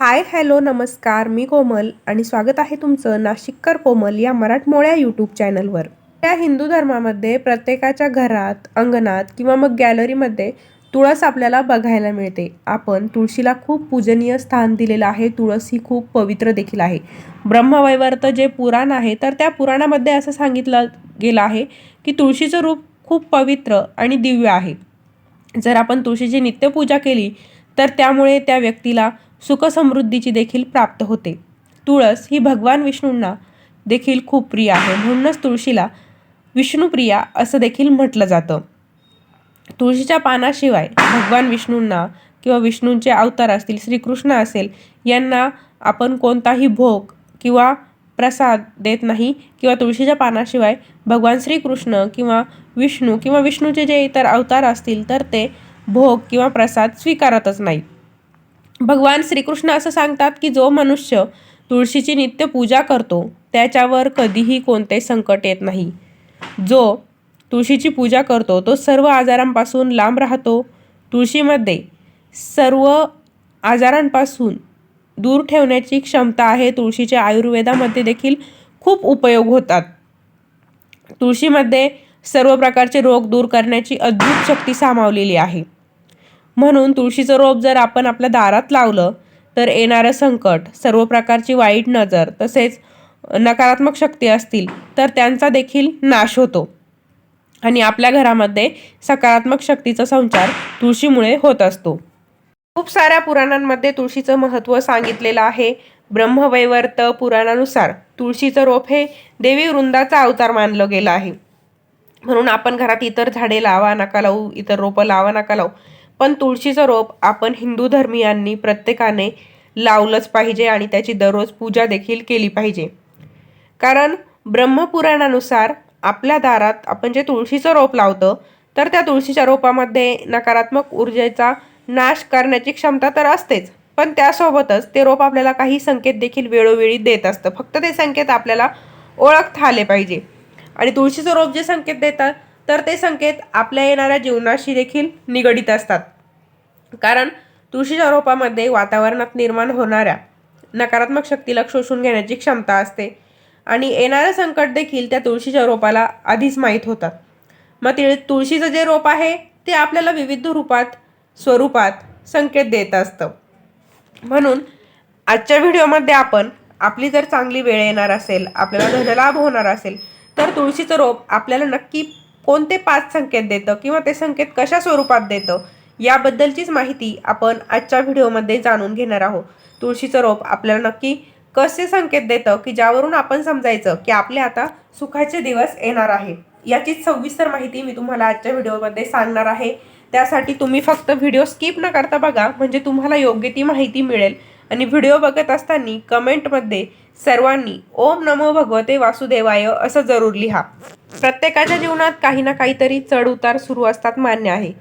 Hi hello नमस्कार मी कोमल आणि स्वागत आहे तुमचं नाशिककर कोमल या मराठमोळ्या यूट्यूब चॅनलवर. त्या हिंदू धर्मामध्ये प्रत्येकाच्या घरात अंगणात किंवा मग गॅलरीमध्ये तुळस आपल्याला बघायला मिळते. आपण तुळशीला खूप पूजनीय स्थान दिलेलं आहे. तुळस ही खूप पवित्र देखील आहे. ब्रह्मवैवर्त जे पुराण आहे तर त्या पुराणामध्ये असं सांगितलं गेलं आहे की तुळशीचं रूप खूप पवित्र आणि दिव्य आहे. जर आपण तुळशीची नित्यपूजा केली तर त्यामुळे त्या व्यक्तीला सुखसमृद्धीची देखील प्राप्त होते. तुळस ही भगवान विष्णूंना देखील खूप प्रिय आहे. म्हणूनच तुळशीला विष्णुप्रिया असं देखील म्हटलं जातं. तुळशीच्या पानाशिवाय भगवान विष्णूंना किंवा विष्णूंचे अवतार असतील श्रीकृष्ण असेल यांना आपण कोणताही भोग किंवा प्रसाद देत नाही किंवा तुळशीच्या पानाशिवाय भगवान श्रीकृष्ण किंवा विष्णू किंवा विष्णूचे जे इतर अवतार असतील तर ते भोग किंवा प्रसाद स्वीकारतच नाहीत. भगवान श्रीकृष्ण असं सांगतात की जो मनुष्य तुळशीची नित्य पूजा करतो त्याच्यावर कधीही कोणते संकट येत नाही. जो तुळशीची पूजा करतो तो सर्व आजारांपासून लांब राहतो. तुळशीमध्ये सर्व आजारांपासून दूर ठेवण्याची क्षमता आहे. तुळशीच्या आयुर्वेदामध्ये देखील खूप उपयोग होतात. तुळशीमध्ये सर्व प्रकारचे रोग दूर करण्याची अद्भुत शक्ती सामावलेली आहे. म्हणून तुळशीचं रोप जर आपण आपल्या दारात लावलं तर येणारं संकट सर्व प्रकारची वाईट नजर तसेच नकारात्मक शक्ती असतील तर त्यांचा देखील नाश होतो. आणि आपल्या घरामध्ये सकारात्मक शक्तीचा संचार तुळशीमुळे होत असतो. खूप साऱ्या पुराणांमध्ये तुळशीचं महत्त्व सांगितलेलं आहे. ब्रह्मवैवर्त पुराणानुसार तुळशीचं रोप हे देवी वृंदाचा अवतार मानलं गेलं आहे. म्हणून आपण घरात इतर झाडे लावा नका लावू इतर रोपं लावा नका लावू. पण तुळशीचं रोप आपण हिंदू धर्मियांनी प्रत्येकाने लावलंच पाहिजे आणि त्याची दररोज पूजा देखील केली पाहिजे. कारण ब्रह्मपुराणानुसार आपल्या दारात आपण जे तुळशीचं रोप लावतं तर त्या तुळशीच्या रोपामध्ये नकारात्मक ऊर्जेचा नाश करण्याची क्षमता तर असतेच. पण त्यासोबतच ते रोप आपल्याला काही संकेत देखील वेळोवेळी देत असतं. फक्त ते संकेत आपल्याला ओळखता आले पाहिजे. आणि तुळशीचं रोप जे संकेत देतात तर ते संकेत आपल्या येणाऱ्या जीवनाशी देखील निगडीत असतात. कारण तुळशीच्या रोपामध्ये वातावरणात निर्माण होणाऱ्या नकारात्मक शक्तीला शोषून घेण्याची क्षमता असते आणि येणारं संकट देखील त्या तुळशीच्या रोपाला आधीच माहीत होतात. मग ते तुळशीचं जे रोप आहे ते आपल्याला विविध रूपात स्वरूपात संकेत देत असतं. म्हणून आजच्या व्हिडिओमध्ये आपण आपली जर चांगली वेळ येणार असेल आपल्याला धनलाभ होणार असेल तर तुळशीचं रोप आपल्याला नक्की कोणते पाच संकेत देतं किंवा ते संकेत कशा स्वरूपात देतं याबद्दलचीच माहिती आपण आजच्या व्हिडिओमध्ये जाणून घेणार आहोत. तुळशीचं रोप आपल्याला नक्की कसे संकेत देतं की ज्यावरून आपण समजायचं की आपले आता सुखाचे दिवस येणार आहे याचीच सविस्तर माहिती मी तुम्हाला आजच्या व्हिडिओमध्ये सांगणार आहे. त्यासाठी तुम्ही फक्त व्हिडिओ स्किप न करता बघा म्हणजे तुम्हाला योग्य ती माहिती मिळेल. आणि व्हिडिओ बघत असताना कमेंटमध्ये सर्वांनी ओम नमो भगवते वासुदेवाय असं जरूर लिहा. प्रत्येकाच्या जीवनात काही ना काहीतरी चढ उतार सुरू असतात मान्य आहे.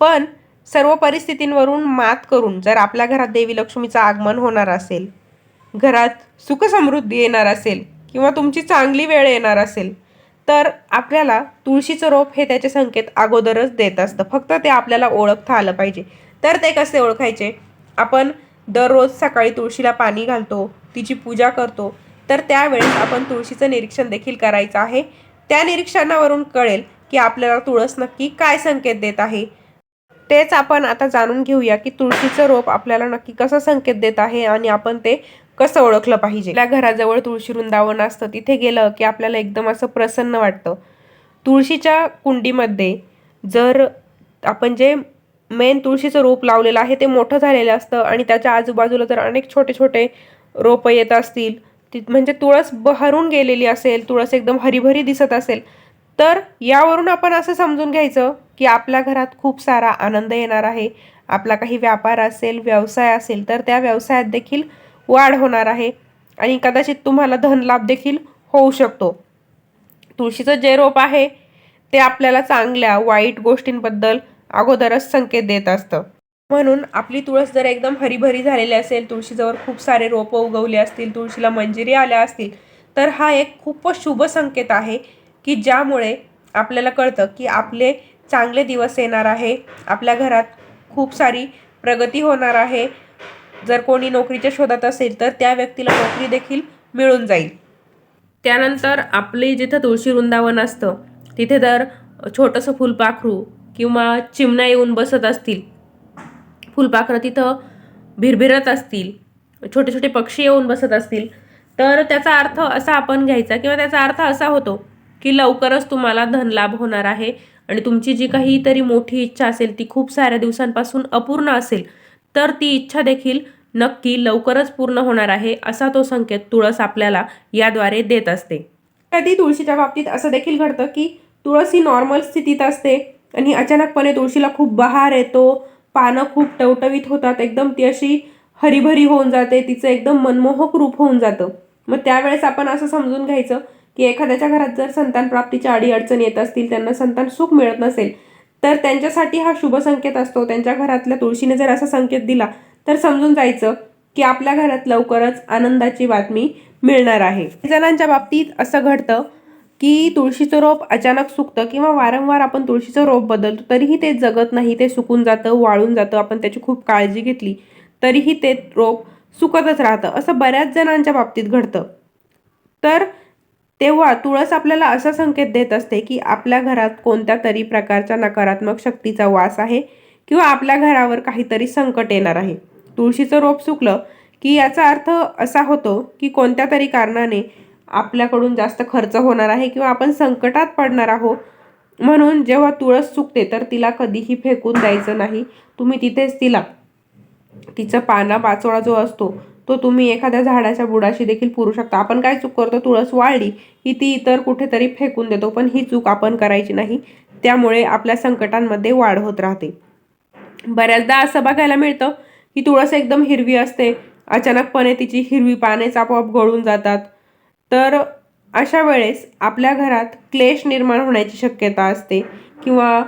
पण सर्व परिस्थितींवरून मात करून जर आपल्या घरात देवी लक्ष्मीचं आगमन होणार असेल घरात सुखसमृद्धी येणार असेल किंवा तुमची चांगली वेळ येणार असेल तर आपल्याला तुळशीचं रोप हे त्याचे संकेत अगोदरच देत असतं. फक्त ते आपल्याला ओळखता आलं पाहिजे. तर ते कसे ओळखायचे? आपण दररोज सकाळी तुळशीला पाणी घालतो तिची पूजा करतो तर त्यावेळेस आपण तुळशीचं निरीक्षण देखील करायचं आहे. त्या निरीक्षणावरून कळेल की आपल्याला तुळस नक्की काय संकेत देत आहे. तेच आपण आता जाणून घेऊया की तुळशीचं रोप आपल्याला नक्की कसं संकेत देत आहे आणि आपण ते कसं ओळखलं पाहिजे. आपल्या घराजवळ तुळशी वृंदावन असतं तिथे गेलं की आपल्याला एकदम असं प्रसन्न वाटतं. तुळशीच्या कुंडीमध्ये जर आपण जे मेन तुळशीचं रोप लावलेलं आहे ते मोठं झालेलं असतं आणि त्याच्या आजूबाजूला जर अनेक छोटे छोटे रोपं येत असतील ती म्हणजे तुळस बहरून गेलेली असेल तुळस एकदम हरीभरी दिसत असेल तर यावरून आपण असं समजून घ्यायचं की आपल्या घरात खूप सारा आनंद येणार आहे. आपला काही व्यापार असेल व्यवसाय असेल तर त्या व्यवसायात देखील वाढ होणार आहे आणि कदाचित तुम्हाला धनलाभ देखील होऊ शकतो. तुळशीचं जे रोप आहे ते आपल्याला चांगल्या वाईट गोष्टींबद्दल अगोदरच संकेत देत असतं. म्हणून आपली तुळस जर एकदम हरीभरी झालेली असेल तुळशीजवळ खूप सारे रोपं उगवले असतील तुळशीला मंजिरी आल्या असतील तर हा एक खूपच शुभ संकेत आहे की ज्यामुळे आपल्याला कळतं की आपले चांगले दिवस येणार आहे आपल्या घरात खूप सारी प्रगती होणार आहे. जर कोणी नोकरीच्या शोधात असेल तर त्या व्यक्तीला नोकरी देखील मिळून जाईल. त्यानंतर आपले जिथं तुळशी वृंदावन असतं तिथे जर छोटंसं फुलपाखरू किंवा चिमण्या येऊन बसत असतील. फुलपाखरं तिथं भिरभिरत असतील. छोटे छोटे पक्षी येऊन बसत असतील. तर त्याचा अर्थ असा आपण घ्यायचा किंवा त्याचा अर्थ असा होतो की लवकरच तुम्हाला धनलाभ होणार आहे आणि तुमची जी काहीतरी मोठी इच्छा असेल ती खूप साऱ्या दिवसांपासून अपूर्ण असेल तर ती इच्छा देखील नक्की लवकरच पूर्ण होणार आहे असा तो संकेत तुळस आपल्याला याद्वारे देत असते. कधी तुळशीच्या बाबतीत असं देखील घडतं की तुळस ही नॉर्मल स्थितीत असते. आणि अचानकपणे तुळशीला खूप बहार येतो पानं खूप टवटवीत होतात एकदम ती अशी हरीभरी होऊन जाते तिचं एकदम मनमोहक रूप होऊन जातं. मग त्यावेळेस आपण असं समजून घ्यायचं की एखाद्याच्या घरात जर संतान प्राप्तीच्या अडीअडचणी येत असतील त्यांना संतान सुख मिळत नसेल तर त्यांच्यासाठी हा शुभ संकेत असतो. त्यांच्या घरातल्या तुळशीने जर असा संकेत दिला तर समजून जायचं की आपल्या घरात लवकरच आनंदाची बातमी मिळणार आहे. जणांच्या बाबतीत असं घडतं की तुळशीचं रोप अचानक सुकतं किंवा वारंवार आपण तुळशीचं रोप बदलतो तरीही ते जगत नाही ते सुकून जातं वाळून जातं. आपण त्याची खूप काळजी घेतली तरीही ते रोप सुकतच राहतं. असं बऱ्याच जणांच्या बाबतीत घडतं. तर तेव्हा तुळस आपल्याला असा संकेत देत असते की आपल्या घरात कोणत्या तरी प्रकारच्या नकारात्मक शक्तीचा वास आहे किंवा आपल्या घरावर काहीतरी संकट येणार आहे. तुळशीचं रोप सुकलं की याचा अर्थ असा होतो की कोणत्या तरी कारणाने आपल्याकडून जास्त खर्च होणार आहे किंवा आपण संकटात पडणार आहोत म्हणून जेव्हा तुळस सुकते तर तिला कधीही फेकून द्यायचं नाही. तुम्ही तिथेच तिला तिचा पाना पाचोळा जो असतो तो तुम्ही एखाद्या झाडाच्या बुडाशी देखील पुरू शकता. आपण काय चूक करतो? तुळस वाळली की ती इतर कुठेतरी फेकून देतो पण ही चूक आपण करायची नाही. त्यामुळे आपल्या संकटांमध्ये वाढ होत राहते. बऱ्याचदा असं बघायला मिळतं की तुळस एकदम हिरवी असते. अचानकपणे तिची हिरवी पानेच आपोआप गळून जातात. तर अशा वेळेस आपल्या घरात क्लेश निर्माण होण्याची शक्यता असते किंवा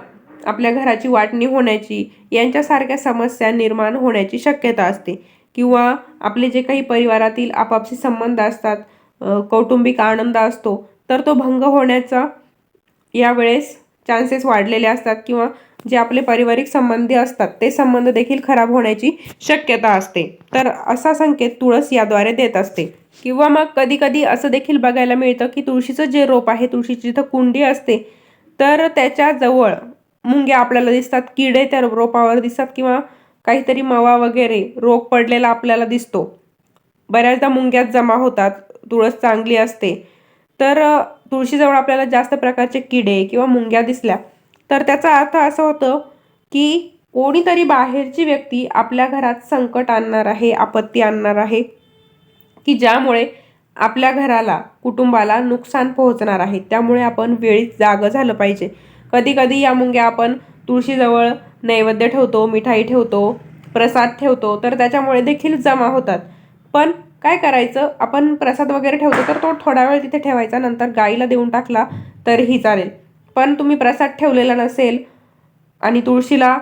आपल्या घराची वाटणी होण्याची यांच्यासारख्या समस्या निर्माण होण्याची शक्यता असते. किंवा आपले जे काही परिवारातील आपापसी संबंध असतात कौटुंबिक आनंद असतो तर तो भंग होण्याचा यावेळेस चान्सेस वाढलेले असतात किंवा जे आपले पारिवारिक संबंधी असतात ते संबंध देखील खराब होण्याची शक्यता असते. तर असा संकेत तुळस याद्वारे देत असते. किंवा मग कधी कधी असं देखील बघायला मिळतं की तुळशीचं जे रोप आहे तुळशीची जिथं कुंडी असते तर त्याच्याजवळ मुंग्या आपल्याला दिसतात किडे त्या रोपावर दिसतात किंवा काहीतरी मवा वगैरे रोग पडलेला आपल्याला दिसतो. बऱ्याचदा मुंग्यात जमा होतात तुळस चांगली असते. तर तुळशीजवळ आपल्याला जास्त प्रकारचे किडे किंवा मुंग्या दिसल्या. तर त्याचा अर्थ असं होतं की कोणीतरी बाहेरची व्यक्ती आपल्या घरात संकट आणणार आहे आपत्ती आणणार आहे की ज्यामुळे आपल्या घराला कुटुंबाला नुकसान पोहोचणार आहे. त्यामुळे आपण वेळीच जागं झालं पाहिजे. कधी कधी या मुंग्या आपण तुळशीजवळ नैवेद्य ठेवतो मिठाई ठेवतो प्रसाद ठेवतो तर त्याच्यामुळे देखील जमा होतात. पण काय करायचं? आपण प्रसाद वगैरे ठेवतो तर तो थोडा वेळ तिथे ठेवायचा. नंतर गाईला देऊन टाकला तरीही चालेल. पण तुम्ही प्रसाद ठेवलेला नसेल आणि तुळशीला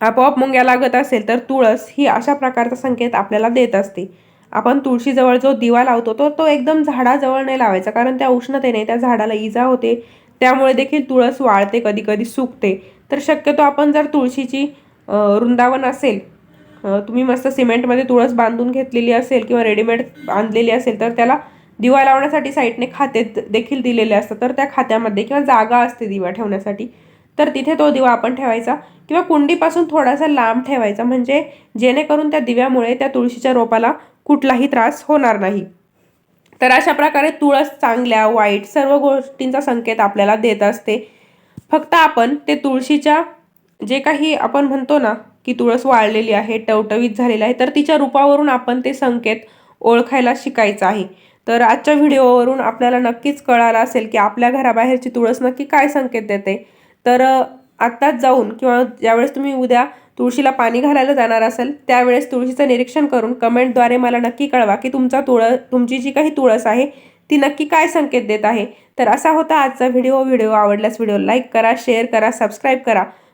आपोआप मुंग्या लागत असेल तर तुळस ही अशा प्रकारचा संकेत आपल्याला देत असते. आपण तुळशीजवळ जो दिवा लावतो तो तो एकदम झाडाजवळ नाही लावायचा. कारण त्या उष्णतेने त्या झाडाला इजा होते. त्यामुळे देखील तुळस वाळते कधी कधी सुकते. तर शक्यतो आपण जर तुळशीची वृंदावन असेल तुम्ही मस्त सिमेंटमध्ये तुळस बांधून घेतलेली असेल किंवा रेडीमेड बांधलेली असेल तर त्याला दिवा लावण्यासाठी साईडने खाते देखील दिलेले असतात. तर त्या खात्यामध्ये किंवा जागा असते दिवा ठेवण्यासाठी. तर तिथे तो दिवा आपण ठेवायचा किंवा कुंडीपासून थोडासा लांब ठेवायचा. म्हणजे जेणेकरून त्या दिव्यामुळे त्या तुळशीच्या रोपाला कुठलाही त्रास होणार नाही. तर अशा प्रकारे तुळस चांगल्या वाईट सर्व गोष्टींचा संकेत आपल्याला देत असते. फक्त आपण ते तुळशीच्या जे काही आपण म्हणतो ना की तुळस वाळलेली आहे टवटवीत झालेली आहे तर तिच्या रूपावरून आपण ते संकेत ओळखायला शिकायचं आहे. तर आजच्या व्हिडिओवरून आपल्याला नक्कीच कळालं असेल की आपल्या घराबाहेरची तुळस नक्की काय संकेत देते. तर आत्ताच जाऊन किंवा ज्यावेळेस तुम्ही उद्या तुळशीला पाणी घालायला जाणार असेल त्यावेळेस तुळशीचं निरीक्षण करून कमेंटद्वारे मला नक्की कळवा की तुमचा तुळ तुमची जी काही तुळस आहे ती नक्की काय संकेत देत आहे. तर असा होता आजचा व्हिडिओ. व्हिडिओ आवडल्यास व्हिडिओ लाईक करा शेअर करा सबस्क्राईब करा.